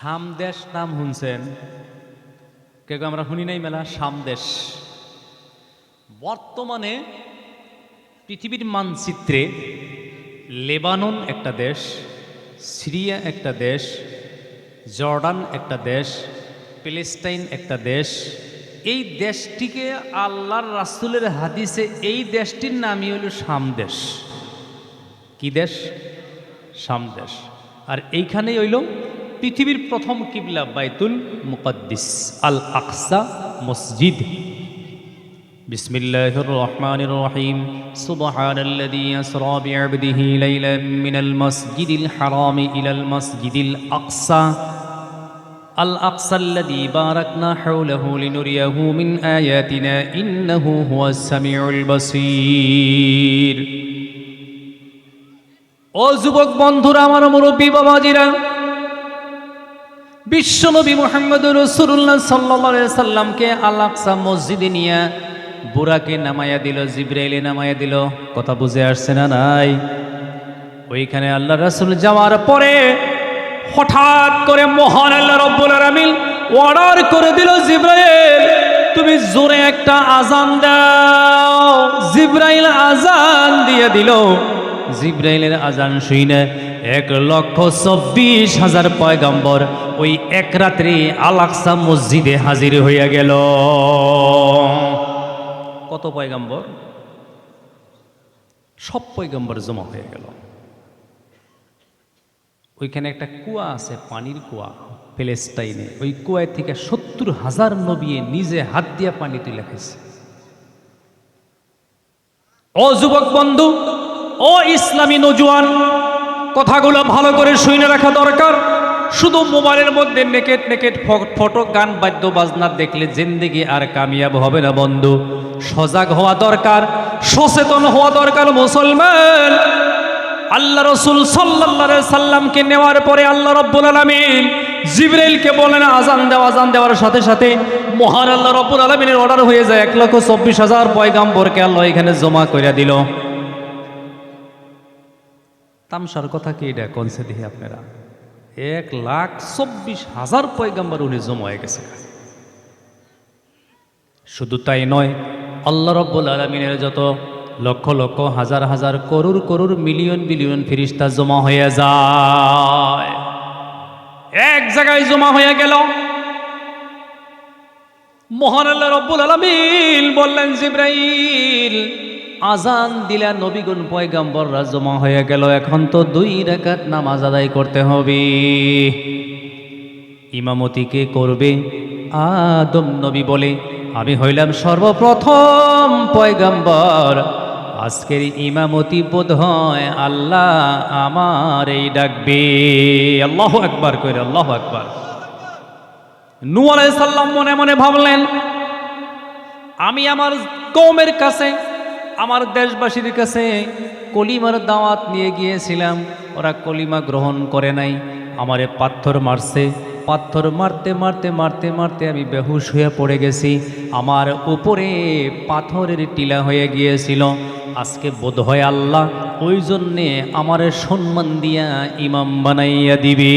সামদেশ নাম শুনছেন। কে আমরা শুনি নাই মেলা? সামদেশ বর্তমানে পৃথিবীর মানচিত্রে লেবানন একটা দেশ, সিরিয়া একটা দেশ, জর্ডান একটা দেশ, প্যালেস্টাইন একটা দেশ। এই দেশটিকে আল্লাহর রাসূলের হাদিসে এই দেশটির নামই হলো সামদেশ কি দেশ? সামদেশ আর এইখানেই হইল পৃথিবীর প্রথম কিবলা বাইতুল মুকদ্দিস আল আকসা মসজিদ بسم الله الرحمن الرحيم سبحان الذي أسرى بعبده ليلا من المسجد الحرام إلى المسجد الأقصى الأقصى الذي باركنا حوله لنريه من آياتنا إنه هو السميع البصير ও যুবক বন্ধুরা আমার মুরব্বী বাবাজিরা বিশ্বনবী মোহাম্মদ রসুল্লাহ সাল্লা সাল্লামকে আল আকসা মসজিদে নিয়ে বুড়াকে নামাইয়া দিল, জিব্রাইলে নামাইয়া দিল। কথা বুঝে আসছে না নাই? ওইখানে আল্লাহ রাসুল যাওয়ার পরে হঠাৎ করে মহান আল্লাহ রব্বুল আলামিন অর্ডার করে দিল, জিব্রাইল, তুমি জোরে একটা আজান দাও। জিব্রাইল আজান দিয়ে দিল। জিব্রাইলের আজান শুইনে এক লক্ষ চব্বিশ হাজার পয়গম্বর ওই এক রাত্রি আলাকসা মসজিদে হাজির হইয়া গেল। কত পয়গম্বর? সব পয়গম্বর জমা হয়ে গেল। ওইখানে একটা কুয়া আছে, পানির কুয়া প্যালেস্টাইনে ওই কুয়ায় থেকে সত্তর হাজার নবিয়ে নিজে হাত দিয়া পানি তুলে খাইছে। ও যুবক বন্ধু, ও ইসলামী নজুয়ান কথাগুলো ভালো করে শুনে রাখা দরকার। শুধু মোবাইলের মধ্যে নেকেট নেকেট ফটো, গান, বাদ্য, বাজনা দেখলে জিন্দেগি আর কামিয়াব হবে না বন্ধু। সজাগ হওয়া দরকার, সচেতন হওয়া দরকার মুসলমান। আল্লাহ রসুল সাল্লাহ সাল্লামকে নেওয়ার পরে আল্লাহ রব্বুল আলমিন জিবরেলকে বলেন আজান দেওয়া আজান দেওয়ার সাথে সাথে মহান আল্লাহ রব্বুল আলমিনের অর্ডার হয়ে যায়। এক লক্ষ চব্বিশ হাজার পয়গাম্বরকে আল্লাহ এখানে জমা করে দিল। তামসার কথা কি এটা কনসে দেখি আপনারা? এক লাখ চব্বিশ হাজার পয়গাম্বর উনি জমা হয়ে গেছে। শুধু তাই নয়, আল্লাহ রব্বুল আলমিনের যত লক্ষ লক্ষ, হাজার হাজার করুর করুর মিলিয়ন বিলিয়ন ফিরিস্তা জমা হয়ে যায়। এক জায়গায় জমা হয়ে গেল। মহান আল্লাহ রব্বুল আলমিন বললেন, জিব্রাইল আজান দিলা নবীগুন পয়গাম্বররা জমা হয়ে গেল। এখন তো দুই রেখাত নামাজ আদায় করতে হবে। ইমামতিকে করবে? আদম নবী বলে, আমি হইলাম সর্বপ্রথম পয়গাম্বর। আজকের ইমামতি বোধ হয় আল্লাহ আমার এই ডাকবে। আল্লাহ একবার করে, আল্লাহ একবার নু মনে মনে ভাবলেন, আমি আমার কৌমের কাছে আমার দেশবাসীর কাছে কলিমার দাওয়াত নিয়ে গিয়েছিলাম। ওরা কলিমা গ্রহণ করে নাই। আমারে পাথর মারছে। পাথর মারতে মারতে মারতে মারতে আমি বেহুশ হয়ে পড়ে গেছি। আমার উপরে পাথরের টিলা হয়ে গিয়েছিল। আজকে বোধ হয় আল্লাহ ওই জন্যে আমার সম্মান দিয়া ইমাম বানাইয়া দিবি।